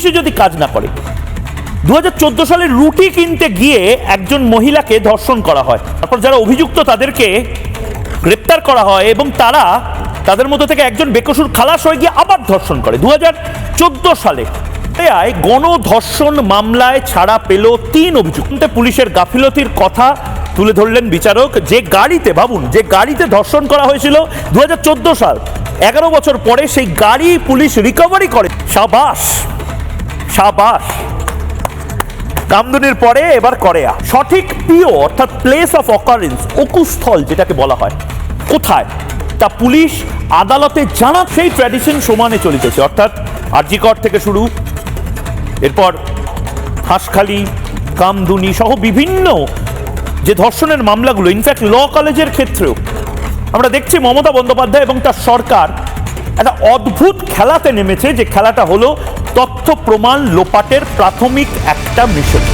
পুলিশই যদি কাজ না করে। দু হাজার সালে রুটি কিনতে গিয়ে একজন মহিলাকে ধর্ষণ করা হয়। তারপর যারা অভিযুক্ত তাদেরকে গ্রেপ্তার করা হয় এবং তারা তাদের মধ্যে থেকে একজন বেকসুর খালাস হয়ে গিয়ে আবার ধর্ষণ করে। দু সালে আয় গণধর্ষণ মামলায় ছাড়া পেল তিন অভিযুক্ত। পুলিশের গাফিলতির কথা তুলে ধরলেন বিচারক। যে গাড়িতে, ভাবুন, যে গাড়িতে ধর্ষণ করা হয়েছিল দুই হাজার চোদ্দ সাল, এগারো বছর পরে সেই গাড়ি পুলিশ রিকভারি করে। সাবাস! সাবাস। কামদুনির পরে এবার করেয়া। সঠিক পিও, অর্থাৎ প্লেস অফ অকারেন্স অকুস্থল যেটাকে বলা হয়, কোথায়? তা পুলিশ আদালতে জানা সেই ট্র্যাডিশন সমানে চলিতেছে। অর্থাৎ আরজিকর থেকে শুরু, এরপর হাঁসখালি, কামদুনি সহ বিভিন্ন যে ধর্ষণের মামলাগুলো ইনফ্যাক্ট ল কলেজের ক্ষেত্রেও, আমরা দেখছি মমতা বন্দ্যোপাধ্যায় এবং তার সরকার একটা অদ্ভুত খেলাতে নেমেছে। যে খেলাটা হলো তথ্য প্রমাণ লোপাটের প্রাথমিক একটা মিশন।